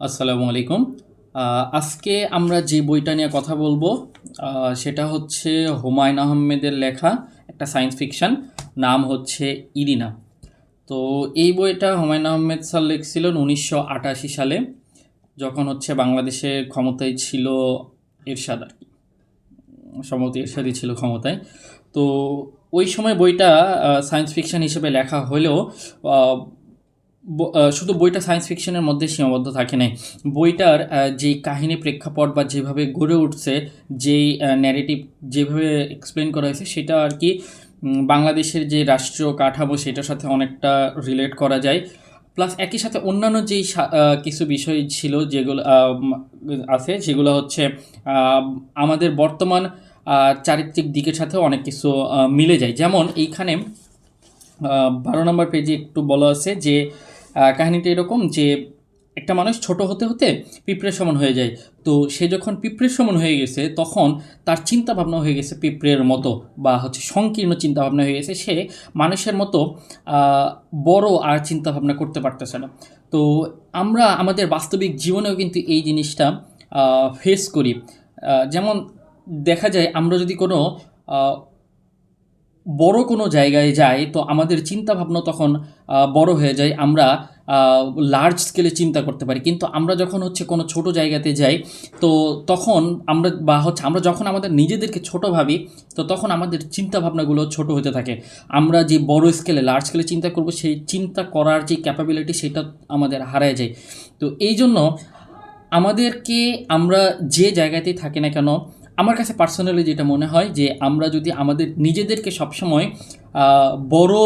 আসসালামু আলাইকুম। আজকে আমরা যে বইটা নিয়ে কথা বলব সেটা হচ্ছে হুমায়ুন আহমেদের লেখা একটা সায়েন্স ফিকশান, নাম হচ্ছে ইরিনা। তো এই বইটা হুমায়ুন আহমেদ স্যার লিখছিলেন উনিশশো আটাশি সালে, যখন হচ্ছে বাংলাদেশে ক্ষমতায় ছিল এরশাদ আর কি। সম্ভবত এরশাদই ছিল ক্ষমতায়। তো ওই সময় বইটা সায়েন্স ফিকশান হিসেবে লেখা হলেও শুধু বইটা সায়েন্স ফিকশনের মধ্যে সীমাবদ্ধ থাকে নাই। বইটার যে কাহিনী প্রেক্ষাপট বা যেভাবে গড়ে উঠছে, যেই ন্যারেটিভ যেভাবে এক্সপ্লেন করা হয়েছে, সেটা আর কি বাংলাদেশের যে রাষ্ট্রীয় কাঠামো, সেটার সাথে অনেকটা রিলেট করা যায়। প্লাস একই সাথে অন্যান্য যেই কিছু বিষয় ছিল যেগুলো আছে সেগুলো হচ্ছে আমাদের বর্তমান চারিত্রিক দিকের সাথেও অনেক কিছু মিলে যায়। যেমন, এইখানে বারো নম্বর পেজে একটু বলা আছে যে কাহিনীটা এরকম যে একটা মানুষ ছোট হতে হতে পিঁপড়ের সমান হয়ে যায়। তো সে যখন পিঁপড়ের সমান হয়ে গেছে, তখন তার চিন্তা ভাবনা হয়ে গেছে পিঁপড়ের মতো বা হচ্ছে সংকীর্ণ চিন্তা ভাবনা হয়ে গেছে। সে মানুষের মতো বড় আর চিন্তা ভাবনা করতে পারতেছে না। তো আমরা আমাদের বাস্তবিক জীবনেও কিন্তু এই জিনিসটা ফেস করি। যেমন দেখা যায়, আমরা যদি কোনো বড় কোনো জায়গায় যাই তো আমাদের চিন্তা ভাবনা তখন বড় হয়ে যায়। আমরা লার্জ স্কেলে চিন্তা করতে পারি। কিন্তু আমরা যখন হচ্ছে কোনো ছোট জায়গাতে যাই, তো তখন আমরা, বা হচ্ছে আমরা যখন আমাদের নিজেদেরকে ছোট ভাবি, তো তখন আমাদের চিন্তা ভাবনাগুলো ছোট হতে থাকে। আমরা যে বড় স্কেলে লার্জ স্কেলে চিন্তা করব, সেই চিন্তা করার যে ক্যাপাবিলিটি সেটা আমাদের হারায় যায়। তো এই জন্য আমাদেরকে আমরা যে জায়গাতেই থাকি না কেন আমার কাছে পার্সোনালি যেটা মনে হয় যে আমরা যদি আমাদের নিজেদেরকে সবসময় বড়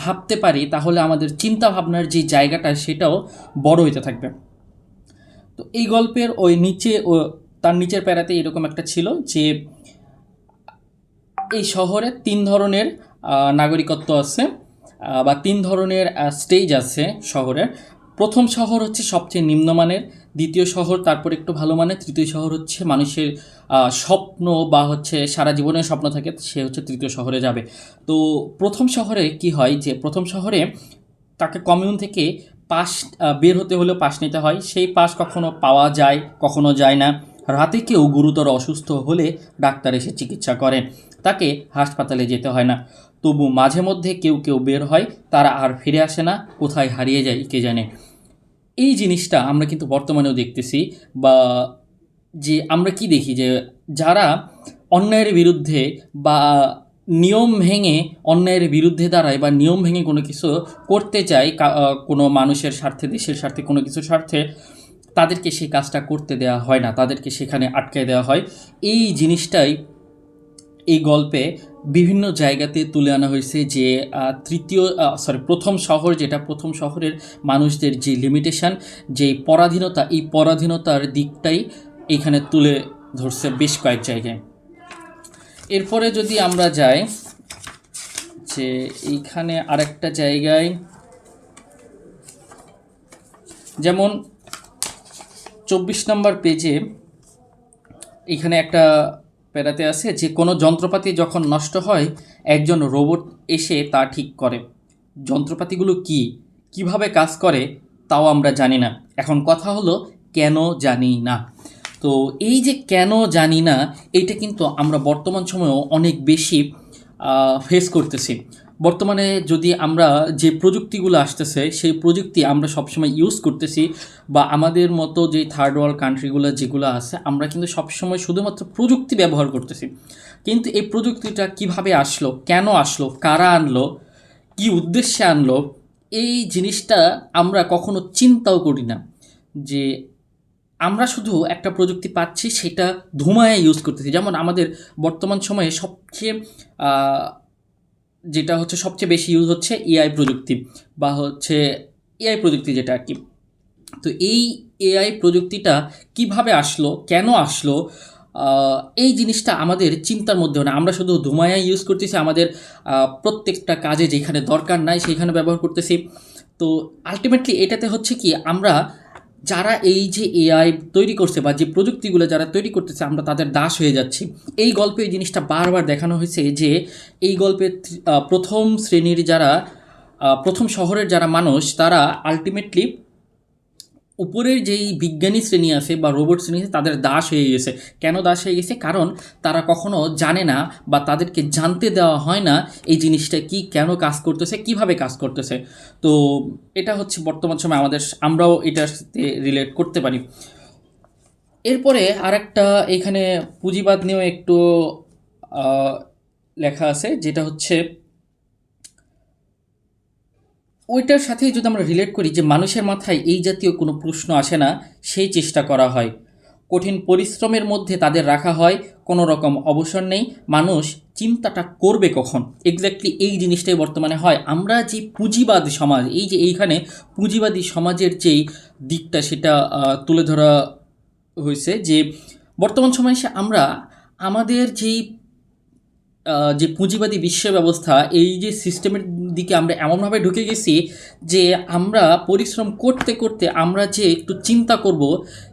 ভাবতে পারি, তাহলে আমাদের চিন্তা ভাবনার যে জায়গাটা সেটাও বড় হইতে থাকবে। তো এই গল্পের ওই নিচে, ও তার নিচের প্যারাতে এরকম একটা ছিল যে, এই শহরে তিন ধরনের নাগরিকত্ব আছে বা তিন ধরনের স্টেজ আছে শহরের। প্রথম শহর হচ্ছে সবচেয়ে নিম্নমানের, দ্বিতীয় শহর, তারপর একটু ভালো মানের, তৃতীয় শহর হচ্ছে মানুষের স্বপ্ন বা হচ্ছে সারা জীবনের স্বপ্ন থাকে, সে হচ্ছে তৃতীয় শহরে যাবে। তো প্রথম শহরে কি হয় যে, প্রথম শহরে তাকে কমিউন থেকে পাস বের হতে হলেও পাস নিতে হয়। সেই পাস কখনো পাওয়া যায়, কখনো যায় না। রাতে কেউ গুরুতর অসুস্থ হলে ডাক্তার এসে চিকিৎসা করেন। তাকে হাসপাতালে যেতে হয় না। তবু মাঝে মধ্যে কেউ কেউ বের হয়, তারা আর ফিরে আসে না, কোথায় হারিয়ে যায়, কে জানে? এই জিনিসটা আমরা কিন্তু বর্তমানেও দেখতেছি বা যে আমরা কি দেখি যে যারা অন্যায়ের বিরুদ্ধে বা নিয়ম ভেঙে অন্যায়ের বিরুদ্ধে দাঁড়ায় বা নিয়ম ভেঙে কোনো কিছু করতে চায় কোনো মানুষের স্বার্থে, দেশের স্বার্থে, কোনো কিছুর স্বার্থে, তাদেরকে সেই কাজটা করতে দেওয়া হয় না, তাদেরকে সেখানে আটকায় দেওয়া হয়। এই জিনিসটাই এই গল্পে বিভিন্ন জায়গাতে তুলে আনা হয়েছে যে তৃতীয় সরি প্রথম শহর যেটা, প্রথম শহরের মানুষদের যে লিমিটেশন যে পরাধীনতা, এই পরাধীনতার দিকটাই এখানে তুলে ধরছে বেশ কয়েক জায়গায়। এরপরে যদি আমরা যাই, যে এইখানে আরেকটা জায়গায়, যেমন চব্বিশ নম্বর পেজে এখানে একটা প্যারাতে আছে যে কোনো যন্ত্রপাতি যখন নষ্ট হয়, একজন রোবট এসে তা ঠিক করে। যন্ত্রপাতিগুলো কি? কীভাবে কাজ করে? তাও আমরা জানি না। এখন কথা হলো, কেন জানি না? তো এই যে কেন জানি না, এইটা কিন্তু আমরা বর্তমান সময়েও অনেক বেশি ফেস করতেছি। বর্তমানে যদি আমরা যে প্রযুক্তিগুলো আসতেছে, সেই প্রযুক্তি আমরা সবসময় ইউজ করতেছি বা আমাদের মতো যে থার্ড ওয়ার্ল্ড কান্ট্রিগুলো যেগুলো আছে, আমরা কিন্তু সবসময় শুধুমাত্র প্রযুক্তি ব্যবহার করতেছি। কিন্তু এই প্রযুক্তিটা কীভাবে আসলো, কেন আসলো, কারা আনলো, কি উদ্দেশ্যে আনলো, এই জিনিসটা আমরা কখনো চিন্তাও করি না। যে আমরা শুধু একটা প্রযুক্তি পাচ্ছি, সেটা ধুমায় ইউজ করতেছি। যেমন আমাদের বর্তমান সময়ে সবচেয়ে যেটা হচ্ছে সবচেয়ে বেশি ইউজ হচ্ছে এআই প্রযুক্তি বা হচ্ছে এআই প্রযুক্তি যেটা আর কি। তো এই এআই প্রযুক্তিটা কীভাবে আসলো, কেন আসলো এই জিনিসটা আমাদের চিন্তার মধ্যে না আমরা শুধু ধুমায়া ইউজ করতেছি আমাদের প্রত্যেকটা কাজে যেখানে দরকার নাই সেখানে ব্যবহার করতেছি। তো আলটিমেটলি এটাতে হচ্ছে কি, আমরা যারা এই যে এআই তৈরি করছে বা যে প্রযুক্তিগুলো যারা তৈরি করতেছে, আমরা তাদের দাস হয়ে যাচ্ছি। এই গল্পে এই জিনিসটা বারবার দেখানো হয়েছে যে এই গল্পের প্রথম শ্রেণির যারা প্রথম শহরের যারা মানুষ, তারা আলটিমেটলি উপরের যেই বিজ্ঞানী শ্রেণি আছে বা রোবট শ্রেণি আছে, তাদের দাস হয়ে গেছে। কেন দাস হয়ে গেছে? কারণ তারা কখনো জানে না বা তাদেরকে জানতে দেওয়া হয় না এই জিনিসটা কি, কেন কাজ করতেছে, কীভাবে কাজ করতেছে। তো এটা হচ্ছে বর্তমান সময় আমাদের, আমরাও এটার সাথে রিলেট করতে পারি। এরপরে আরেকটা এখানে পুঁজিবাদ নিয়েও একটু লেখা আছে, যেটা হচ্ছে ওইটার সাথেই যদি আমরা রিলেট করি যে মানুষের মাথায় এই জাতীয় কোনো প্রশ্ন আসে না, সেই চেষ্টা করা হয়। কঠিন পরিশ্রমের মধ্যে তাদের রাখা হয়, কোনো রকম অবসর নেই। মানুষ চিন্তাটা করবে কখন? এক্স্যাক্টলি এই জিনিসটাই বর্তমানে হয়। আমরা যে পুঁজিবাদী সমাজ, এই যে এইখানে পুঁজিবাদী সমাজের যেই দিকটা সেটা তুলে ধরা হয়েছে যে বর্তমান সময়ে এসে আমরা আমাদের যেই যে পুঁজিবাদী বিশ্ব ব্যবস্থা, এই যে সিস্টেমের দিকে আমরা এমনভাবে ঢুকে গেছি যে আমরা পরিশ্রম করতে করতে আমরা যে একটু চিন্তা করব,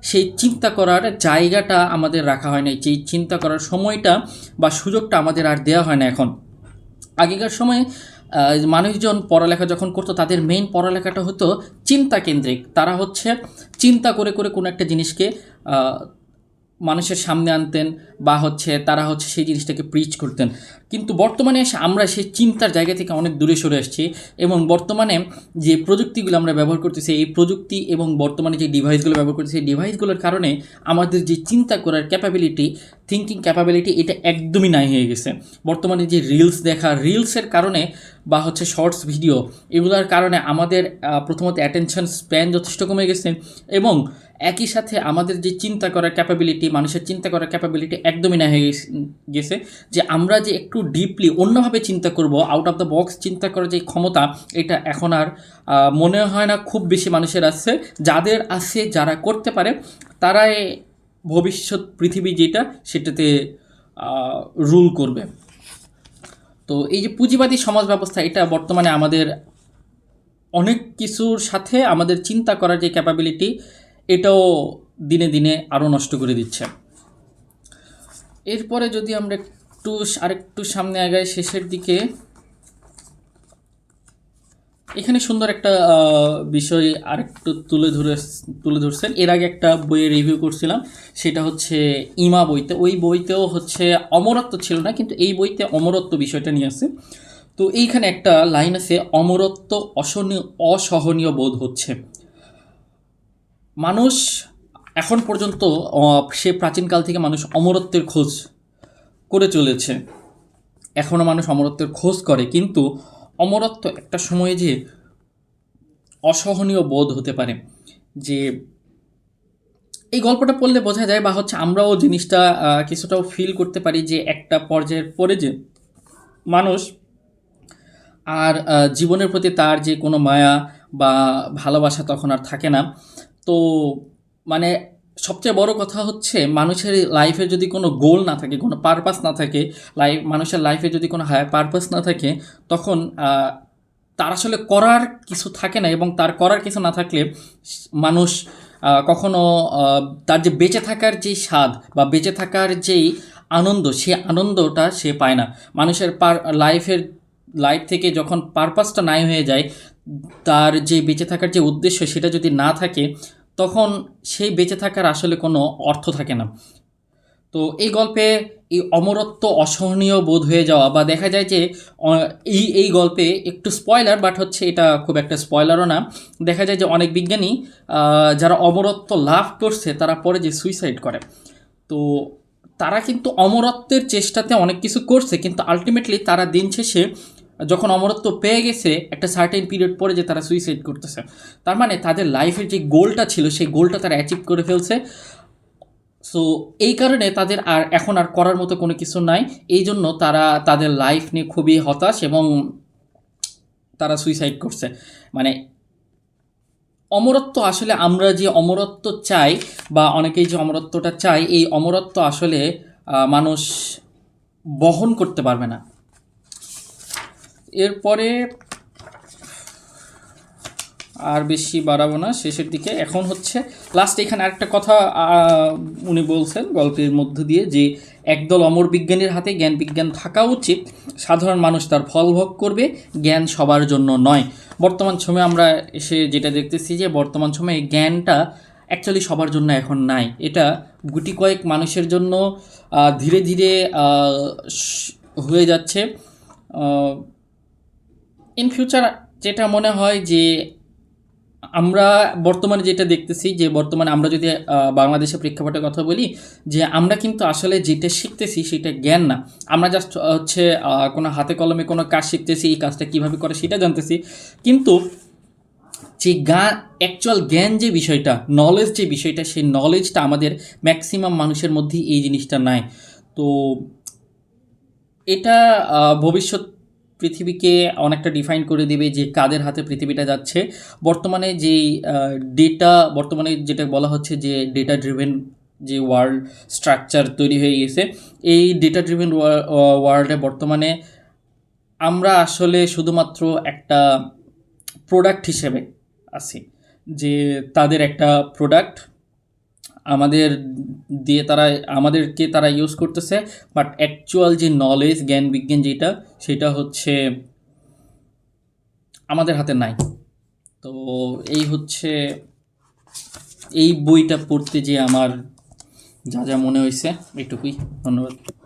সেই চিন্তা করার জায়গাটা আমাদের রাখা হয় না যেই চিন্তা করার সময়টা বা সুযোগটা আমাদের আর দেওয়া হয় না এখন। আগেকার সময়ে মানুষজন পড়ালেখা যখন করতো, তাদের মেইন পড়ালেখাটা হতো চিন্তা কেন্দ্রিক। তারা হচ্ছে চিন্তা করে করে কোনো একটা জিনিসকে মানুষের সামনে আনতেন বা হচ্ছে তারা হচ্ছে সেই জিনিসটাকে প্রিচ করতেন। কিন্তু বর্তমানে এসে আমরা সেই চিন্তার জায়গা থেকে অনেক দূরে সরে আসছি এবং বর্তমানে যে প্রযুক্তিগুলো আমরা ব্যবহার করতেছি, এই প্রযুক্তি এবং বর্তমানে যে ডিভাইসগুলো ব্যবহার করতেছি, এই ডিভাইসগুলোর কারণে আমাদের যে চিন্তা করার ক্যাপাবিলিটি থিঙ্কিং ক্যাপাবিলিটি এটা একদমই নাই হয়ে গেছে। বর্তমানে যে রিলস দেখা রিলসের কারণে বা হচ্ছে শর্টস ভিডিও এগুলোর কারণে আমাদের প্রথমত অ্যাটেনশন স্প্যান যথেষ্ট কমে গেছে এবং একই সাথে আমাদের যে চিন্তা করার ক্যাপাবিলিটি মানুষের চিন্তা করার ক্যাপাবিলিটি একদমই না হয়ে গেছে- যে আমরা যে একটু ডিপলি অন্যভাবে চিন্তা করব আউট অফ দ্য বক্স চিন্তা করার যে ক্ষমতা, এটা এখন আর মনে হয় না খুব বেশি মানুষের আছে। যাদের আছে, যারা করতে পারে, তারাই ভবিষ্যৎ পৃথিবী যেটা, সেটাতে রুল করবে। তো এই যে পুঁজিবাদী সমাজ ব্যবস্থা, এটা বর্তমানে আমাদের অনেক কিছুর সাথে আমাদের চিন্তা করার যে ক্যাপাবিলিটি এটাও দিনে দিনে আরও নষ্ট করে দিচ্ছে। এরপরে যদি আমরা একটু আরেকটু সামনে আগাই শেষের দিকে, এখানে সুন্দর একটা বিষয় আরেকটু তুলে ধরে তুলে ধরছেন। এর আগে একটা বইয়ের রিভিউ করছিলাম, সেটা হচ্ছে ইমা বইতে। ওই বইতেও হচ্ছে অমরত্ব ছিল না, কিন্তু এই বইতে অমরত্ব বিষয়টা নিয়ে আসে তো এইখানে একটা লাইন আছে, অমরত্ব অসহনীয় অসহনীয় বোধ হচ্ছে। মানুষ এখন পর্যন্ত সে প্রাচীনকাল থেকে মানুষ অমরত্বের খোঁজ করে চলেছে। এখনও মানুষ অমরত্বের খোঁজ করে, কিন্তু অমরত্ব একটা সময়ে যে অসহনীয় বোধ হতে পারে, যে এই গল্পটা পড়লে বোঝা যায় বা হচ্ছে আমরাও জিনিসটা কিছুটাও ফিল করতে পারি যে একটা পর্যায়ের পরে যে মানুষ আর জীবনের প্রতি তার যে কোনো মায়া বা ভালোবাসা তখন আর থাকে না। তো মানে সবচেয়ে বড় কথা হচ্ছে মানুষের লাইফে যদি কোনো গোল না থাকে, কোনো পারপাস না থাকে লাইফ মানুষের লাইফে যদি কোনো হায়ার পারপাস না থাকে, তখন তার আসলে করার কিছু থাকে না এবং তার করার কিছু না থাকলে মানুষ কখনো তার যে বেঁচে থাকার যেই স্বাদ বা বেঁচে থাকার যেই আনন্দ, সে আনন্দটা সে পায় না। মানুষের পার লাইফের লাইফ থেকে যখন পারপাসটা নাই হয়ে যায় তার যে বেঁচে থাকার যে উদ্দেশ্য সেটা যদি না থাকে, তখন সেই বেঁচে থাকার আসলে কোনো অর্থ থাকে না। তো এই গল্পে এই অমরত্ব অসহনীয় বোধ হয়ে যাওয়া বা দেখা যায় যে এই এই গল্পে একটু স্পয়লার বাট হচ্ছে এটা খুব একটা স্পয়লারও না। দেখা যায় যে অনেক বিজ্ঞানী যারা অমরত্ব লাভ করছে, তারা পরে যে সুইসাইড করে। তো তারা কিন্তু অমরত্বের চেষ্টাতে অনেক কিছু করছে, কিন্তু আলটিমেটলি তারা দিন শেষে যখন অমরত্ব পেয়ে গেছে, একটা সার্টেন পিরিয়ড পরে যে তারা সুইসাইড করতেছে। তার মানে তাদের লাইফের যে গোলটা ছিল, সেই গোলটা তারা অ্যাচিভ করে ফেলছে। সো এই কারণে তাদের আর এখন আর করার মতো কোনো কিছু নাই। এই জন্য তারা তাদের লাইফ নিয়ে খুবই হতাশ এবং তারা সুইসাইড করছে। মানে অমরত্ব আসলে আমরা যে অমরত্ব চাই বা অনেকেই যে অমরত্বটা চাই এই অমরত্ব আসলে মানুষ বহন করতে পারবে না। এরপরে আর বেশি বাড়াবো না, শেষের দিকে। এখন হচ্ছে লাস্ট এখানে আরেকটা কথা উনি বলছেন গল্পের মধ্য দিয়ে যে একদল অমর বিজ্ঞানীর হাতে জ্ঞান বিজ্ঞান থাকা উচিত। সাধারণ মানুষ তার ফল ভোগ করবে, জ্ঞান সবার জন্য নয়। বর্তমান সময়ে আমরা এসে যেটা দেখতেছি যে বর্তমান সময়ে জ্ঞানটা অ্যাকচুয়ালি সবার জন্য এখন নাই। এটা গুটি কয়েক মানুষের জন্য ধীরে ধীরে হয়ে যাচ্ছে। ইন ফিউচার যেটা মনে হয় যে আমরা বর্তমানে যেটা দেখতেছি, যে বর্তমানে আমরা যদি বাংলাদেশের প্রেক্ষাপটের কথা বলি, যে আমরা কিন্তু আসলে যেটা শিখতেছি সেটা জ্ঞান না। আমরা জাস্ট হচ্ছে কোনো হাতে কলমে কোনো কাজ শিখতেছি, এই কাজটা কীভাবে করে সেটা জানতেছি। কিন্তু যে গা অ্যাকচুয়াল জ্ঞান যে বিষয়টা নলেজ যে বিষয়টা, সেই নলেজটা আমাদের ম্যাক্সিমাম মানুষের মধ্যেই এই জিনিসটা নাই। তো এটা ভবিষ্যৎ পৃথিবীকে অনেকটা ডিফাইন করে দেবে যে কাদের হাতে পৃথিবীটা যাচ্ছে। বর্তমানে যেই ডেটা বর্তমানে যেটা বলা হচ্ছে যে ডেটা ড্রিভেন যে ওয়ার্ল্ড স্ট্রাকচার তৈরি হয়ে গেছে, এই ডেটা ড্রিভেন ওয়ার্ল্ডে বর্তমানে আমরা আসলে শুধুমাত্র একটা প্রোডাক্ট হিসেবে আছি, যে তাদের একটা প্রোডাক্ট আমাদের দিয়ে তারা, আমাদেরকে তারা ইউজ করতেছে বাট অ্যাকচুয়াল যে নলেজ জ্ঞান, বিজ্ঞান যেটা, সেটা হচ্ছে আমাদের হাতে নাই। তো এই হচ্ছে এই বইটা পড়তে যে আমার যা যা মনে হয়েছে। এটুকুই ধন্যবাদ।